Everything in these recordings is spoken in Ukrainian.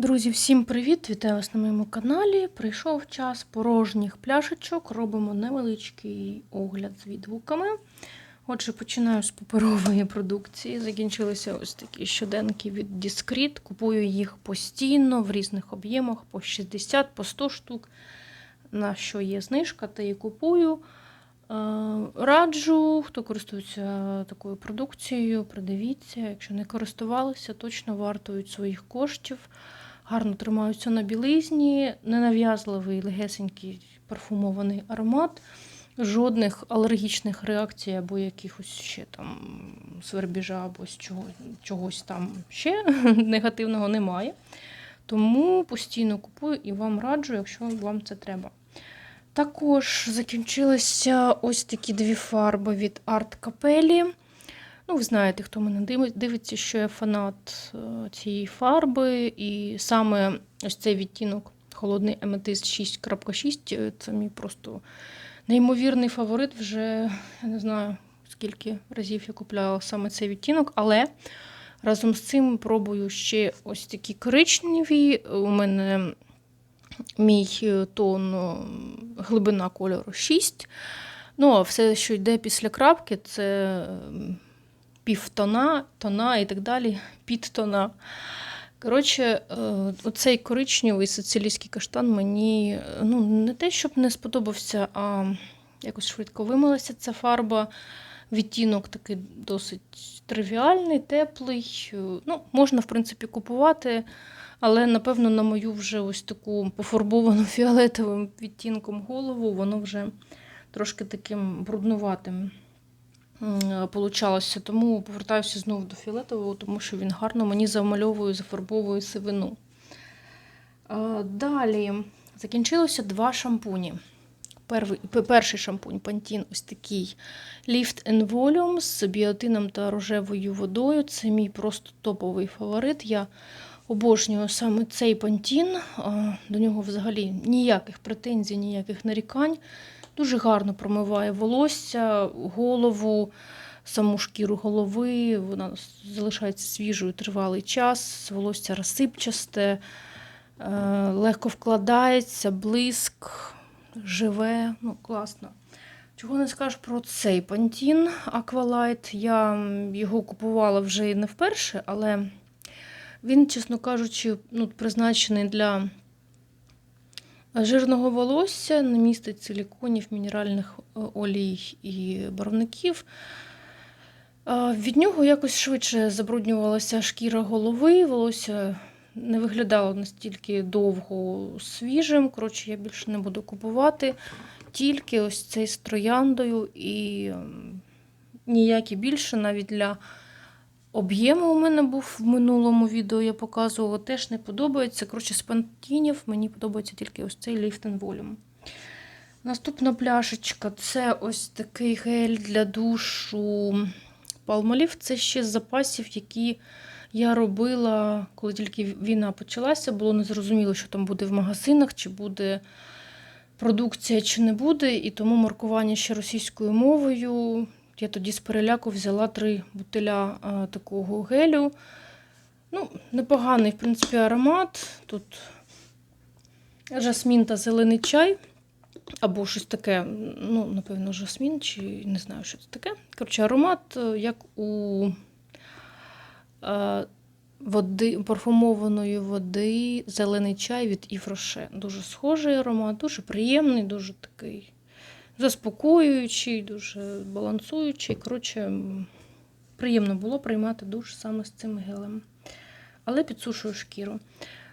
Друзі, всім привіт! Вітаю вас на моєму каналі. Прийшов час порожніх пляшечок. Робимо невеличкий огляд з відгуками. Отже, починаю з паперової продукції. Закінчилися ось такі щоденки від Discreet. Купую їх постійно в різних об'ємах по 60, по 100 штук. На що є знижка, та і купую. Е, Раджу, хто користується такою продукцією, придивіться. Якщо не користувалися, точно вартують своїх коштів. Гарно тримаються на білизні, ненав'язливий, легесенький парфумований аромат, жодних алергічних реакцій або якихось ще там свербіжа або чого, чогось там ще негативного немає. Тому постійно купую і вам раджу, якщо вам це треба. Також закінчилися ось такі дві фарби від Арт Капелі. Ну, ви знаєте, хто мене дивиться, що я фанат е, цієї фарби. І саме ось цей відтінок холодний аметист 6.6 е, це мій просто неймовірний фаворит. Вже я не знаю, скільки разів я купляла саме цей відтінок, але разом з цим пробую ще ось такі коричневі. У мене мій е, тон глибина кольору 6. Ну, а все, що йде після крапки, це півтона, тона і так далі, підтона. Коротше, е, оцей коричневий сицилійський каштан мені е, ну, не те, щоб не сподобався, а якось швидко вимилася ця фарба. Відтінок такий досить тривіальний, теплий. Е, Ну, можна, в принципі, купувати, але, напевно, на мою вже ось таку пофарбовану фіолетовим відтінком голову, воно вже трошки таким бруднуватим получалося. Тому повертаюся знову до фіолетового, тому що він гарно мені замальовує, зафарбовує сивину. Далі закінчилося два шампуні. Перший шампунь Pantene ось такий Lift and Volume з біотином та рожевою водою. Це мій просто топовий фаворит. Я обожнюю саме цей Pantene. До нього взагалі ніяких претензій, ніяких нарікань. Дуже гарно промиває волосся, голову, саму шкіру голови. Вона залишається свіжою тривалий час, волосся розсипчасте, е, легко вкладається, блиск, живе. Ну, класно. Чого не скажеш про цей Pantene Aqualight. Я його купувала вже не вперше, але він, чесно кажучи, ну, призначений для жирного волосся, не містить силіконів, мінеральних е, олій і барвників. Від нього якось швидше забруднювалася шкіра голови, волосся не виглядало настільки довго свіжим. Коротше, я більше не буду купувати. Тільки ось цей з трояндою і ніякі більше навіть для об'єму у мене був в минулому відео, я показувала, теж не подобається. Коротше, з пантінів мені подобається тільки ось цей Lift and Volume. Наступна пляшечка це ось такий гель для душу Palmolive. Це ще з запасів, які я робила, коли тільки війна почалася. Було незрозуміло, що там буде в магазинах, чи буде продукція, чи не буде. І тому маркування ще російською мовою. Я тоді з переляку взяла три бутиля а, такого гелю. Ну, непоганий, в принципі, аромат. Тут жасмін та зелений чай. Або щось таке, ну, напевно, жасмін, чи не знаю, що це таке. Коротше, аромат, е, як у е, води, парфумованої води, зелений чай від Івроше. Дуже схожий аромат, дуже приємний, дуже такий заспокоюючий, дуже балансуючий. Коротше, приємно було приймати душ саме з цим гелем. Але підсушую шкіру.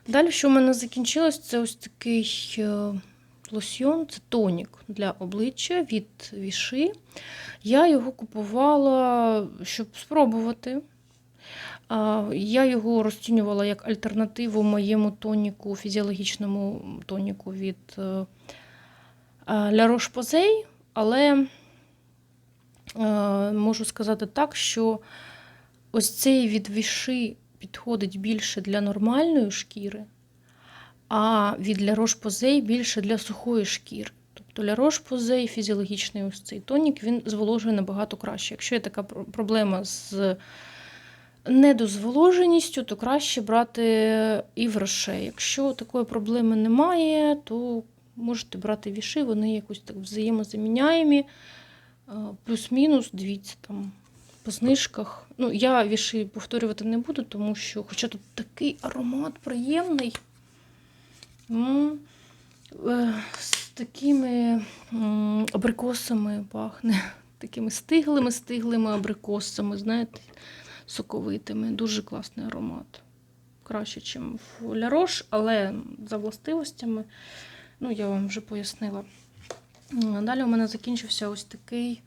Далі, що в мене закінчилось, це ось такий е, лосьйон, це тонік для обличчя від Віши. Я його купувала, щоб спробувати. Я його розцінювала як альтернативу моєму тоніку, фізіологічному тоніку від е, е, але е, можу сказати так, що ось цей від віши підходить більше для нормальної шкіри, а від La Roche-Posay більше для сухої шкіри. Тобто La Roche-Posay фізіологічний ось цей тонік, він зволожує набагато краще. Якщо є така проблема з недозволоженістю, то краще брати і врошей. Якщо такої проблеми немає, то можете брати віши, вони якось так взаємозаміняємі. Е, Плюс-мінус, дивіться там по знижках. Ну, я віши повторювати не буду, тому що, хоча тут такий аромат приємний. М, е, З такими абрикосами пахне, такими стиглими, стиглими абрикосами, знаєте, соковитими. Дуже класний аромат. Краще, ніж в Лярош, але за властивостями, ну, я вам вже пояснила. Далі у мене закінчився ось такий.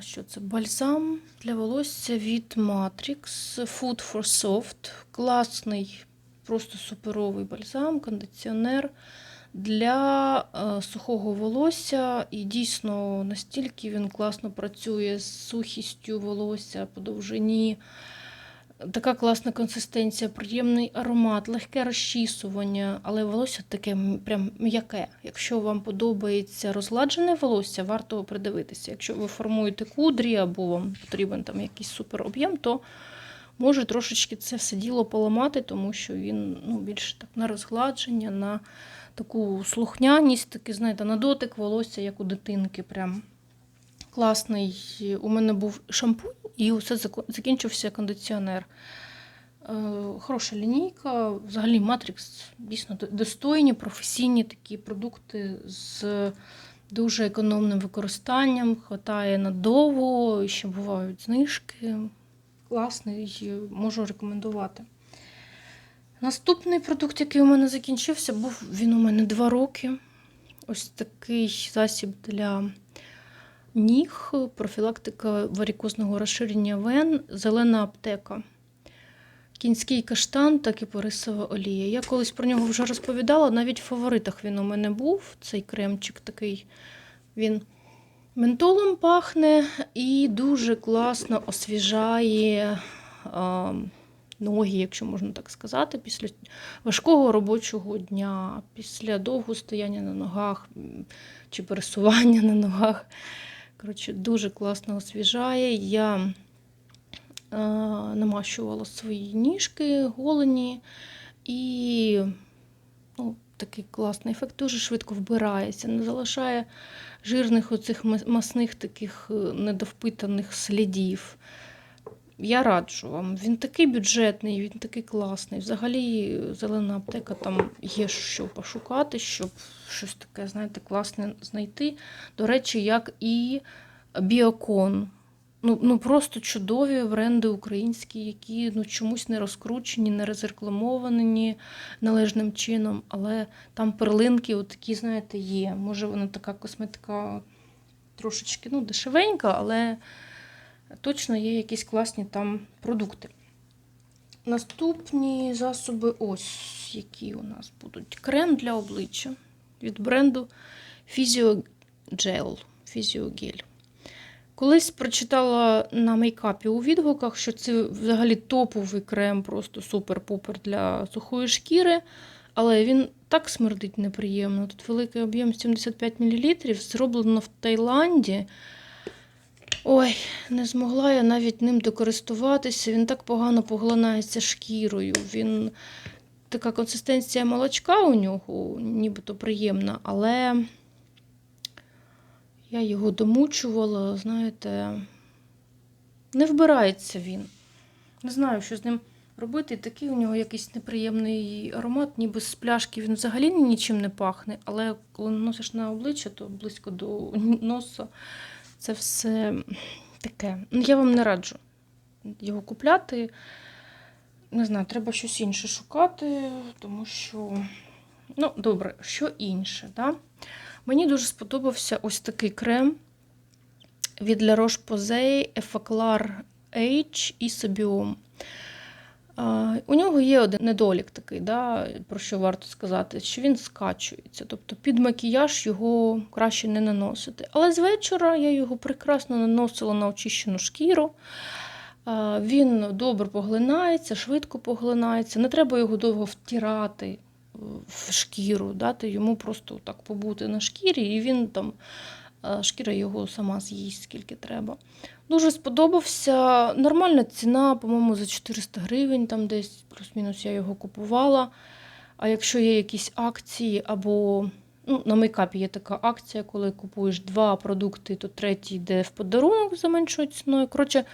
Що це? Бальзам для волосся від Matrix Food for Soft. Класний, просто суперовий бальзам, кондиціонер для е, сухого волосся. І дійсно настільки він класно працює з сухістю волосся по довжині. Така класна консистенція, приємний аромат, легке розчісування, але волосся таке прям м'яке. Якщо вам подобається розгладжене волосся, варто придивитися. Якщо ви формуєте кудрі або вам потрібен там якийсь супер об'єм, то може трошечки це все діло поламати, тому що він ну, більше так на розгладження, на таку слухняність, таки, знаєте, на дотик волосся, як у дитинки. Прям класний. У мене був шампунь, і усе закінчився кондиціонер. Е, Хороша лінійка. Взагалі, Matrix дійсно достойні, професійні такі продукти з дуже економним використанням. Хватає надовго, ще бувають знижки. Класний, можу рекомендувати. Наступний продукт, який у мене закінчився, був він у мене два роки. Ось такий засіб для ніг, профілактика варікозного розширення вен, зелена аптека. Кінський каштан та кипарисова олія. Я колись про нього вже розповідала, навіть в фаворитах він у мене був. Цей кремчик такий. Він ментолом пахне і дуже класно освіжає а, ноги, якщо можна так сказати, після важкого робочого дня, після довгого стояння на ногах чи пересування на ногах. Коротше, дуже класно освіжає. Я е, намащувала свої ніжки голені і ну, такий класний ефект. Дуже швидко вбирається, не залишає жирних оцих масних таких е, недовпитаних слідів. Я раджу вам. Він такий бюджетний, він такий класний. Взагалі, зелена аптека там є що пошукати, щоб щось таке, знаєте, класне знайти. До речі, як і Біокон. Ну, ну просто чудові бренди українські, які ну, чомусь не розкручені, не розрекламовані належним чином, але там перлинки такі, знаєте, є. Може, вона така косметика трошечки ну, дешевенька, але точно є якісь класні там продукти. Наступні засоби, ось які у нас будуть. Крем для обличчя від бренду Physiogel. Physiogel. Колись прочитала на мейкапі у відгуках, що це взагалі топовий крем, просто супер-пупер для сухої шкіри. Але він так смердить неприємно. Тут великий об'єм 75 мл, зроблено в Таїланді. Ой, не змогла я навіть ним докористуватися. Він так погано поглинається шкірою. Він така консистенція молочка у нього, нібито приємна, але я його домучувала, знаєте, не вбирається він. Не знаю, що з ним робити. Такий у нього якийсь неприємний аромат, ніби з пляшки він взагалі нічим не пахне, але коли наносиш на обличчя, то близько до носа це все таке. Ну, я вам не раджу його купляти. Не знаю, треба щось інше шукати, тому що. Ну, добре, що інше, да? Мені дуже сподобався ось такий крем від La Roche-Posay Effaclar H і Sobiom. У нього є один недолік такий, да, про що варто сказати, що він скачується. Тобто під макіяж його краще не наносити. Але з вечора я його прекрасно наносила на очищену шкіру. Він добре поглинається, швидко поглинається. Не треба його довго втирати е, в шкіру, дати йому просто так побути на шкірі, і він там, е, шкіра його сама з'їсть, скільки треба. Дуже сподобався. Нормальна ціна, по-моєму, за 400 гривень, там десь плюс-мінус я його купувала. А якщо є якісь акції або ну, на мейкапі є така акція, коли купуєш два продукти, то третій йде в подарунок за меншою ціною. Коротше,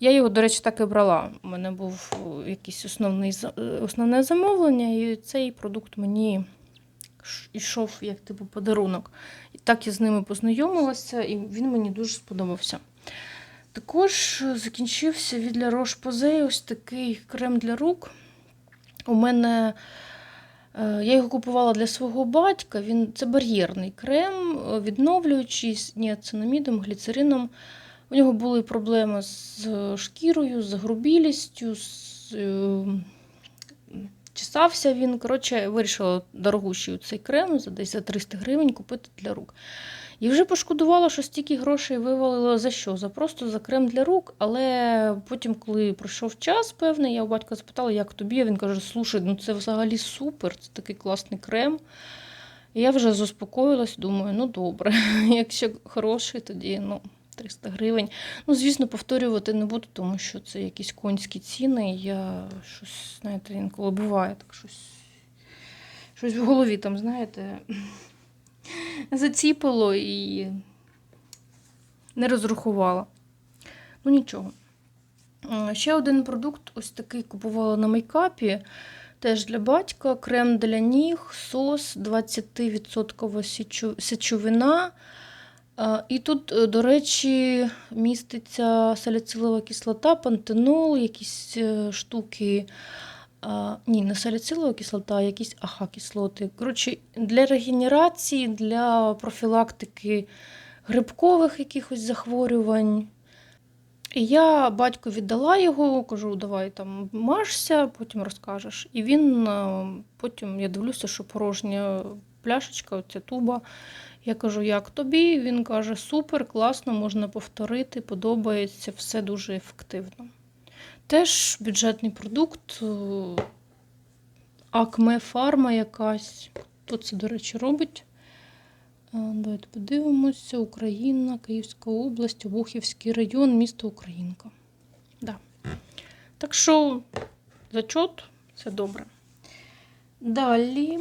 я його, до речі, так і брала. У мене був е, якийсь основний, е, основне замовлення, і цей продукт мені йшов як типу подарунок. І так я з ними познайомилася, і він мені дуже сподобався. Також закінчився від La Roche-Posay ось такий крем для рук. У мене е, я його купувала для свого батька. Він це бар'єрний крем, е, відновлюючий ніацинамідом, гліцерином. У нього були проблеми з е, шкірою, з загрубілістю, з, чесався він. Коротше, вирішила дорогущий цей крем за десь за 300 гривень купити для рук. І вже пошкодувала, що стільки грошей вивалило за що? За просто за крем для рук. Але потім, коли пройшов час певний, я у батька запитала, як тобі. Він каже: слушай, ну це взагалі супер, це такий класний крем. І я вже заспокоїлась, думаю, ну добре, якщо хороший, тоді ну, 300 гривень. Ну, звісно, повторювати не буду, тому що це якісь конські ціни. Я щось, знаєте, інколи буває так щось. Щось в голові там, знаєте, заціпало і не розрахувала. Ну нічого. Ще один продукт, ось такий купувала на мейкапі. Теж для батька крем для ніг, сос 20% сечу- сечовина. І тут, е, до речі, міститься саліцилова кислота, пантенол, якісь е, штуки. А, ні, не саліцилова кислота, а якісь аха кислоти. Коротше, для регенерації, для профілактики грибкових якихось захворювань. І я батьку віддала його, кажу, давай там мажся, потім розкажеш. І він потім я дивлюся, що порожня пляшечка, оця туба. Я кажу, як тобі? Він каже, супер, класно, можна повторити, подобається, все дуже ефективно. Теж бюджетний продукт, е, Акме Фарма якась. Хто це, до речі, робить? Е, Давайте подивимося. Україна, Київська область, Обухівський район, місто Українка. Да. Так що зачот, все добре. Далі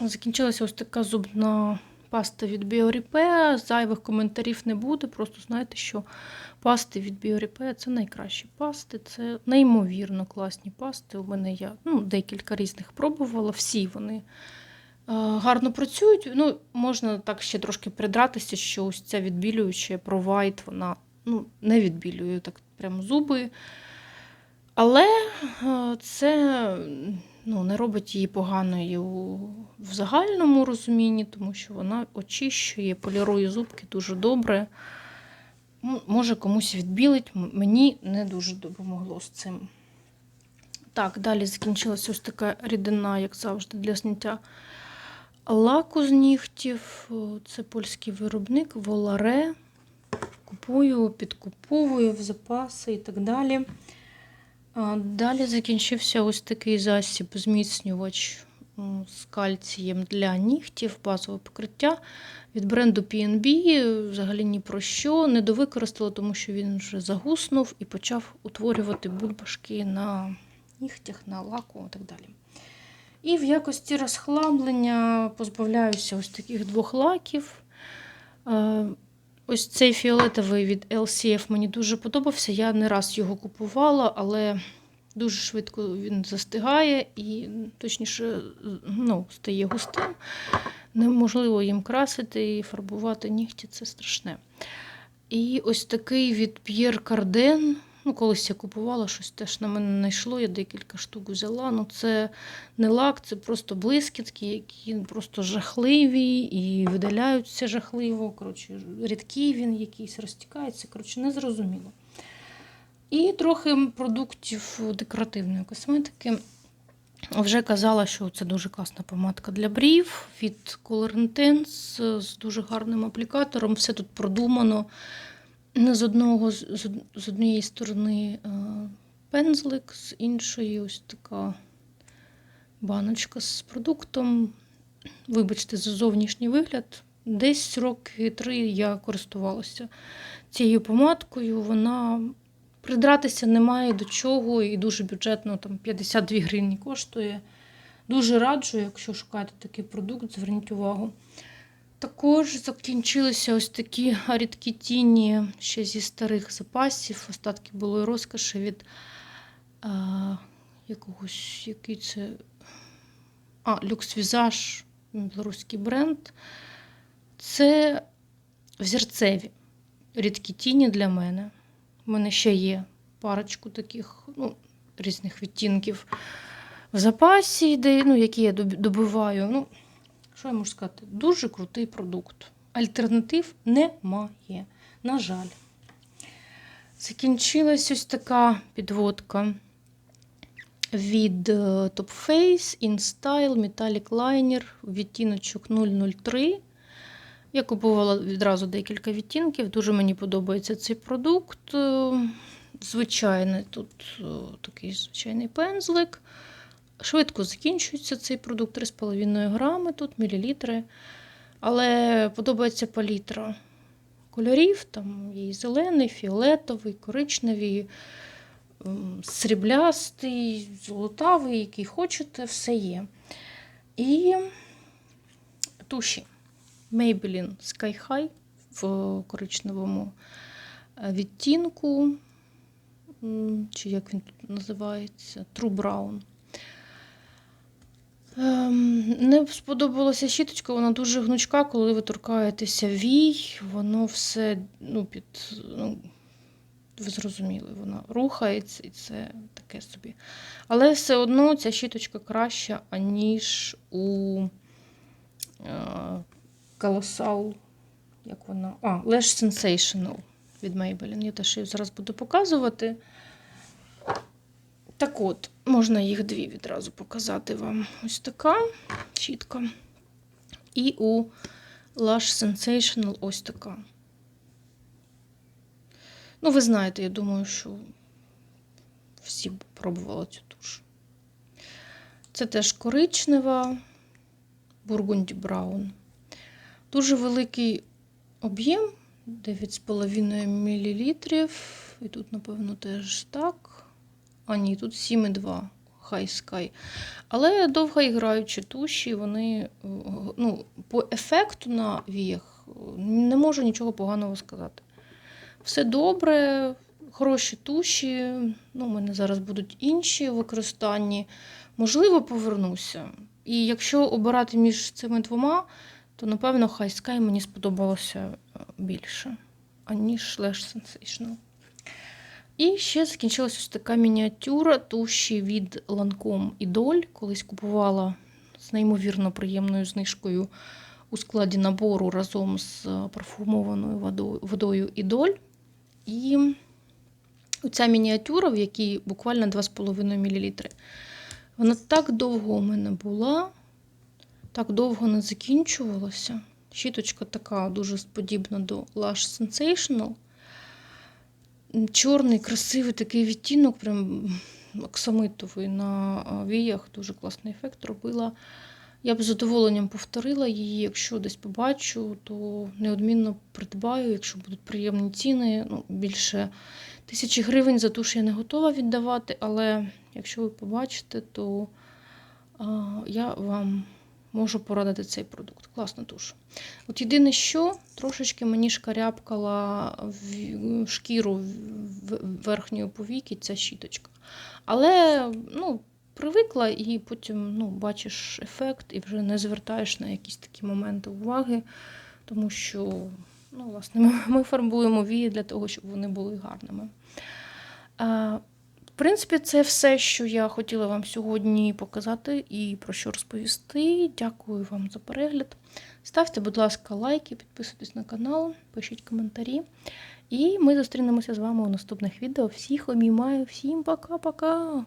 закінчилася ось така зубна паста від Біоріпе. Зайвих коментарів не буде. Просто знаєте, що пасти від Біоріпе це найкращі пасти, це неймовірно класні пасти. У мене я ну, декілька різних пробувала, всі вони. е, Гарно працюють. Ну, можна так ще трошки придратися, що ось ця відбілююча провайт, вона ну, не відбілює так прямо зуби. Але е, це ну, не робить її поганою в загальному розумінні, тому що вона очищує, полірує зубки дуже добре. Може комусь відбілить, мені не дуже допомогло з цим. Так, далі закінчилася ось така рідина, як завжди, для зняття лаку з нігтів. Це польський виробник Воларе. Купую, підкуповую в запаси і так далі. Далі закінчився ось такий засіб зміцнювач з кальцієм для нігтів, базове покриття від бренду PNB. Взагалі ні про що. Не довикористала, тому що він вже загуснув і почав утворювати бульбашки на нігтях, на лаку і так далі. І в якості розхламлення позбавляюся ось таких двох лаків. Ось цей фіолетовий від LCF мені дуже подобався. Я не раз його купувала, але дуже швидко він застигає і, точніше, ну, стає густим. Неможливо їм красити і фарбувати нігті це страшне. І ось такий від П'єр Cardin. Ну, колись я купувала щось теж на мене не йшло, я декілька штук взяла. Ну, це не лак, це просто блискітки, які просто жахливі і видаляються жахливо. Коротше, рідкий він якийсь розтікається. Коротше, незрозуміло. І трохи продуктів декоративної косметики. Вже казала, що це дуже класна помадка для брів від Color Intense з дуже гарним аплікатором. Все тут продумано. Не з одного з, з однієї сторони е, пензлик, з іншої ось така баночка з продуктом. Вибачте, за зовнішній вигляд. Десь роки три я користувалася цією помадкою. Вона придратися немає до чого і дуже бюджетно, там 52 гривні коштує. Дуже раджу, якщо шукаєте такий продукт, зверніть увагу. Також закінчилися ось такі рідкі тіні ще зі старих запасів. Остатки було розкоші від а, якогось, який це. А, Люкс Візаж, білоруський бренд. Це взірцеві рідкі тіні для мене. У мене ще є парочку таких ну, різних відтінків в запасі, де, ну, які я доб- добиваю. Ну, що я можу сказати? Дуже крутий продукт. Альтернатив немає. На жаль. Закінчилась ось така підводка від е, Top Face InStyle Metallic Liner відтіночок 003. Я купувала відразу декілька відтінків. Дуже мені подобається цей продукт. Е, Звичайний тут е, такий звичайний пензлик. Швидко закінчується цей продукт 3,5 грами, тут мілілітри. Але подобається палітра кольорів. Там є і зелений, фіолетовий, коричневий, сріблястий, золотавий, який хочете, все є. І туші. Maybelline Sky High в коричневому е, відтінку. Чи як він тут називається? True Brown. Ем, Не сподобалася щіточка, вона дуже гнучка, коли ви торкаєтеся вій, воно все ну, під. Ну, ви зрозуміли, вона рухається і це таке собі. Але все одно ця щіточка краща, аніж у е, Colossal, як вона? А, Lash Sensational від Maybelline. Я теж її зараз буду показувати. Так от, можна їх дві відразу показати вам. Ось така чітка. І у Lush Sensational ось така. Ну, ви знаєте, я думаю, що всі пробували цю туш. Це теж коричнева, Burgundy Brown. Дуже великий об'єм 9,5 мл. І тут, напевно, теж так. А ні, тут 7,2 High Sky. Але довго граючи туші, вони е, ну, по ефекту на віях е, не можу нічого поганого сказати. Все добре, хороші туші. Ну, у мене зараз будуть інші використанні. Можливо, повернуся. І якщо обирати між цими двома, то напевно High Sky мені сподобалося е, більше, аніж Lash Sensational. І ще закінчилась ось така мініатюра туші від Lancome Idol. Колись купувала з неймовірно приємною знижкою у складі набору разом з е, парфумованою водою, Idol. І оця мініатюра, в якій буквально 2,5 мл. Вона так довго у мене була, так довго не закінчувалася. Щіточка така дуже подібна до Lush Sensational. Чорний, красивий такий відтінок, прям оксамитовий на віях. Дуже класний ефект робила. Я б з задоволенням повторила її. Якщо десь побачу, то неодмінно придбаю, якщо будуть приємні ціни. Ну, більше тисячі гривень за туш я не готова віддавати, але якщо ви побачите, то а, я вам можу порадити цей продукт. Класна туш. От єдине, що трошечки мені шкарябкала в шкіру верхньої повіки ця щіточка. Але ну, привикла і потім ну, бачиш ефект і вже не звертаєш на якісь такі моменти уваги, тому що ну, власне, ми фарбуємо вії для того, щоб вони були гарними. В принципі, це все, що я хотіла вам сьогодні показати і про що розповісти. Дякую вам за перегляд. Ставте, будь ласка, лайки, підписуйтесь на канал, пишіть коментарі. І ми зустрінемося з вами у наступних відео. Всіх обіймаю, всім пока-пока!